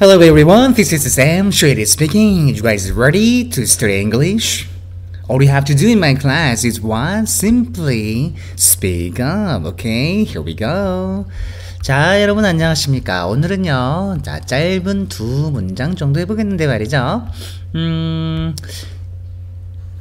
Hello everyone, this is Sam Shady speaking. You guys ready to study English? All you have to do in my class is what? Simply speak up. Okay, here we go. 자, 여러분 안녕하십니까? 오늘은요, 자, 짧은 두 문장 정도 해보겠는데 말이죠. 음,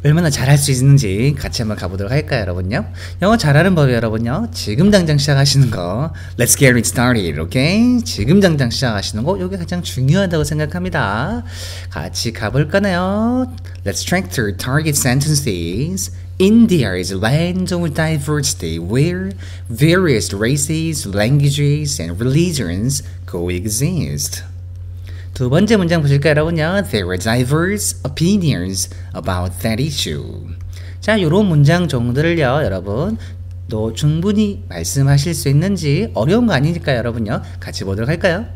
얼마나 잘할 수 있는지 같이 한번 가보도록 할까요, 여러분요? 영어 잘하는 법이 여러분요. 지금 당장 시작하시는 거. Let's get it started, okay? 지금 당장 시작하시는 거, 이게 가장 중요하다고 생각합니다. 같이 가볼까요? Let's track through target sentences. India is a land of diversity where various races, languages, and religions coexist. 두 번째 문장 보실까요, 여러분요? There are diverse opinions about that issue. 자, 요런 문장 정도를요, 여러분. 또 충분히 말씀하실 수 있는지 어려운 거 아니니까 여러분요. 같이 보도록 할까요?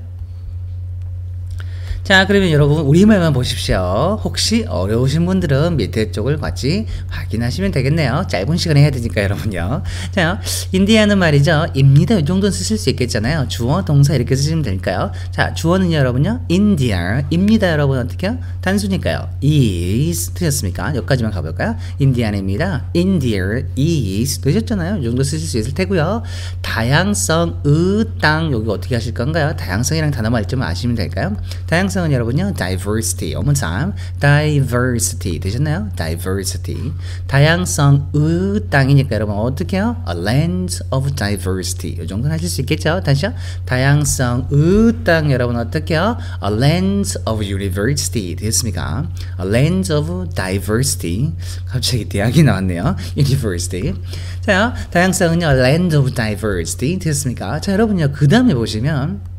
자, 그러면 여러분 우리말만 보십시오. 혹시 어려우신 분들은 밑에 쪽을 같이 확인하시면 되겠네요. 짧은 시간에 해야 되니까 여러분요. 자, 인디아는 말이죠. 입니다. 이 정도는 쓰실 수 있겠잖아요. 주어, 동사 이렇게 쓰시면 될까요? 자, 주어는 여러분요. 인디아 입니다. 여러분 어떻게요? 단수니까요. is 되셨습니까? 여기까지만 가볼까요? 인디안입니다. India is 되셨잖아요. 이 정도 쓰실 수 있을 테고요. 다양성, 의, 땅 여기 어떻게 하실 건가요? 다양성이랑 단어만 좀 아시면 될까요? 다양성 다양성은 여러분요 diversity one more time diversity 되셨나요? diversity 다양성의 땅이니까 여러분 어떻게 해요? a land of diversity 이 정도는 하실 수 있겠죠? 다시요 다양성의 땅 여러분 어떻게 해요? a land of university 됐습니까? a land of diversity 갑자기 대학이 나왔네요 university 자 다양성은요 land of diversity 됐습니까? 자 여러분요 그 다음에 보시면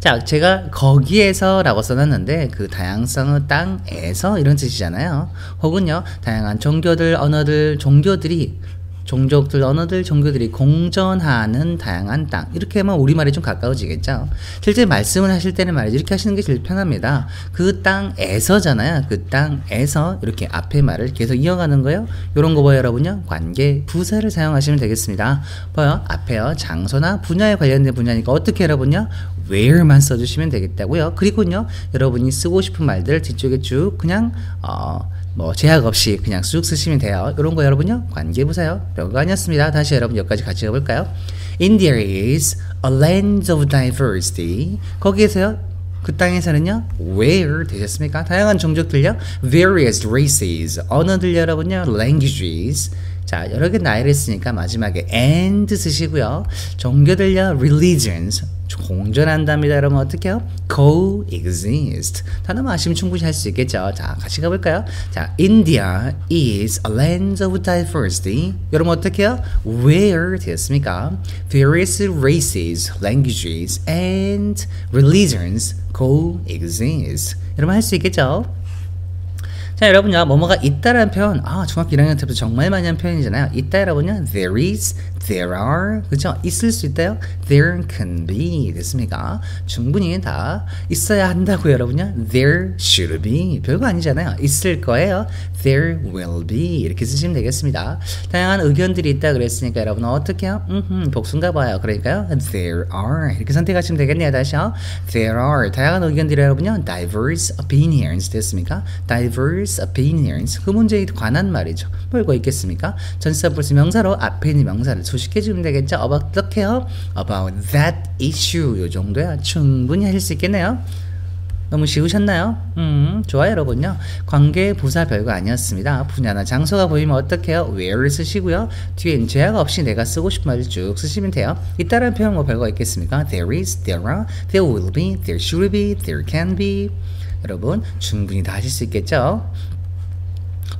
자, 제가 거기에서라고 써놨는데 그 다양성의 땅에서 이런 뜻이잖아요. 혹은요, 다양한 종교들, 언어들, 종교들이 종족들, 언어들, 종교들이 공존하는 다양한 땅. 이렇게 하면 우리말이 좀 가까워지겠죠. 실제 말씀을 하실 때는 말이죠. 이렇게 하시는 게 제일 편합니다. 그 땅에서잖아요. 그 땅에서 이렇게 앞에 말을 계속 이어가는 거예요. 이런 거 봐요, 여러분요. 관계, 부사를 사용하시면 되겠습니다. 봐요. 앞에요. 장소나 분야에 관련된 분야니까 어떻게 여러분요? Where만 써주시면 되겠다고요. 그리고요. 여러분이 쓰고 싶은 말들 뒤쪽에 쭉 그냥 어, 뭐 제약 없이 그냥 쑥 쓰시면 돼요. 이런 거 여러분요. 관계부사요. 별거 아니었습니다. 다시 여러분 여기까지 같이 해볼까요? India is a land of diversity. 거기에서요. 그 땅에서는요, where 되셨습니까? 다양한 종족들요, various races, 언어들 여러분요, languages. 자, 여러 개 나열을 했으니까 마지막에 and 쓰시고요. 종교들요, religions. 공존한답니다. 여러분 어떻게 해요? coexist. 단어만 아시면 충분히 할 수 있겠죠. 자, 같이 가볼까요? 자, India is a land of diversity. 여러분 어떻게 해요? Where 되었습니까? Various races, languages, and religions coexist. 여러분 할 수 있겠죠? 자, 여러분 요, 뭐뭐가 있다라는 표현, 아, 중학교 1학년 때부터 정말 많이 한 표현이잖아요. 있다, 여러분요, there is, there are, 그죠? 있을 수 있다요? there can be, 됐습니까? 충분히 다 있어야 한다고 여러분요. there should be, 별거 아니잖아요. 있을 거예요. There will be, 이렇게 쓰시면 되겠습니다. 다양한 의견들이 있다 그랬으니까 여러분 어떻게 해요? 음흠, 복수인가 봐요. 그러니까요, there are, 이렇게 선택하시면 되겠네요. 다시요. there are, 다양한 의견들이 여러분요. diverse opinions, 됐습니까? diverse opinions 그 문제에 관한 말이죠. 뭘거 있겠습니까? 전치사 플러스 명사로 앞에 있는 명사를 소식해 주면 되겠죠. 어떻게요? About that issue 요 정도야 충분히 하실 수 있겠네요. 너무 쉬우셨나요? 음, 좋아요, 여러분요. 관계 부사 별거 아니었습니다. 분야나 장소가 보이면 어떻게 해요? where를 쓰시고요. 뒤엔 제약 없이 내가 쓰고 싶은 말을 쭉 쓰시면 돼요. 이따라는 표현 뭐 별거 있겠습니까? There is, there are, there will be, there should be, there can be. 여러분 충분히 다 하실 수 있겠죠?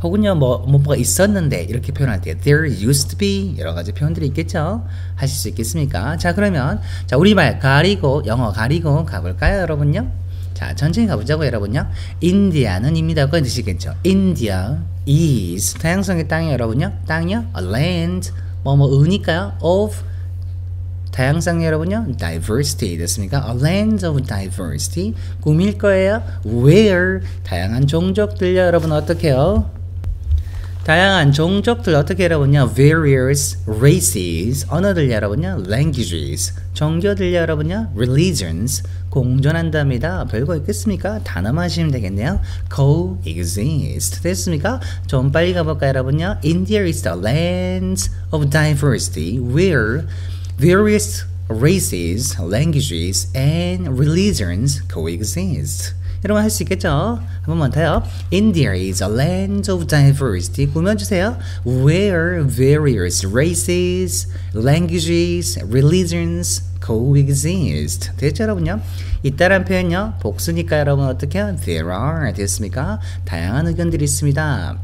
혹은요 뭐 뭐가 있었는데 이렇게 표현할 때 there used to be 여러 가지 표현들이 있겠죠 하실 수 있겠습니까 자 그러면 자 우리말 가리고 영어 가리고 가볼까요 여러분요 자 천천히 가보자고 여러분요. 인디아는 입니다 그거 드시겠죠? India is. 다양성의 땅이 여러분요. 땅이요? A land. 뭐뭐 의니까요. of. 다양성 여러분요. diversity 됐습니까? A land of diversity. 꾸밀 거예요. Where. 다양한 종족들 여러분. 어떻게 해요? 다양한 종족들 어떻게 여러분요? various races 언어들 여러분요? languages 종교들 여러분요? religions 공존한답니다. 별거 있겠습니까? 단어만 하시면 되겠네요. coexist 됐습니까? 좀 빨리 가볼까요 여러분요? India is the land of diversity where various races, languages, and religions coexist. 여러분 할 수 있겠죠? 한 번만 더요. India is a land of diversity. 꾸며주세요. Where various races, languages, religions coexist. 됐죠, 여러분요? 있다란 표현요. 복수니까 여러분 어떻게 해요? There are. 됐습니까? 다양한 의견들이 있습니다.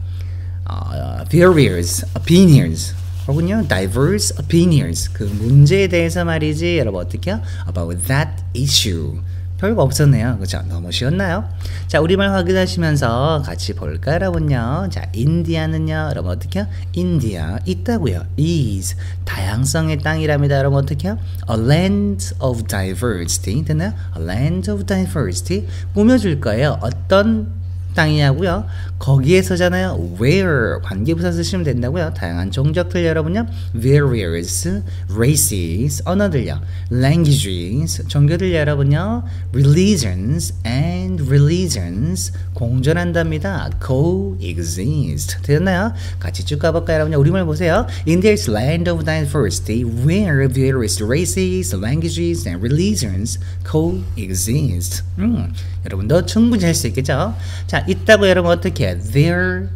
어, various opinions. 혹은요, diverse opinions. 그 문제에 대해서 말이지, 여러분 어떻게 해요? About that issue. 별거 없었네요. 그죠? 너무 쉬웠나요? 자, 우리말 확인하시면서 같이 볼까요, 여러분요? 자, 인디아는요, 여러분 어떻게 해요? 인디아 있다고요. is 다양성의 땅이랍니다. 여러분 어떻게 해요? A land of diversity. 됐나요? A land of diversity. 꾸며줄 거예요. 어떤 땅이냐고요? 거기에서잖아요. Where 관계부사 쓰시면 된다고요. 다양한 종족들 여러분요. Various races 언어들요. Languages 종교들 여러분요. Religions and religions 공존한답니다. Coexist 됐나요? 같이 쭉 가볼까요, 여러분요? 우리말 보세요. In this land of diversity, where various races, languages, and religions coexist. 음, 여러분도 충분히 할 수 있겠죠? 자, 있다고 여러분 어떻게 해? There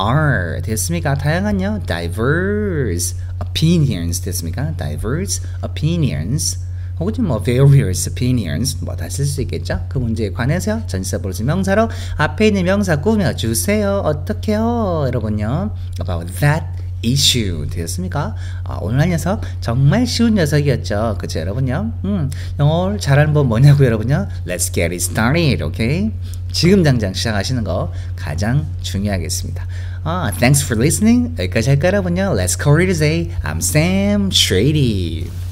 are 됐습니까? 다양한요. diverse opinions 됐습니까? diverse opinions 혹은 뭐 various opinions 뭐다 쓸 수 있겠죠? 그 문제에 관해서 전치사 플러스 명사로 앞에 있는 명사 꾸며 주세요. 어떻게요? 여러분요. about that issue 되었습니까? 아, 오늘 한 녀석 정말 쉬운 녀석이었죠. 그죠 여러분요? 음, 영어를 잘하는 법 뭐냐고 여러분요? Let's get it started, okay? 지금 당장 시작하시는 거 가장 중요하겠습니다. 아, thanks for listening. 여기까지 할까요 여러분요? Let's call it a day. I'm Sam Trady.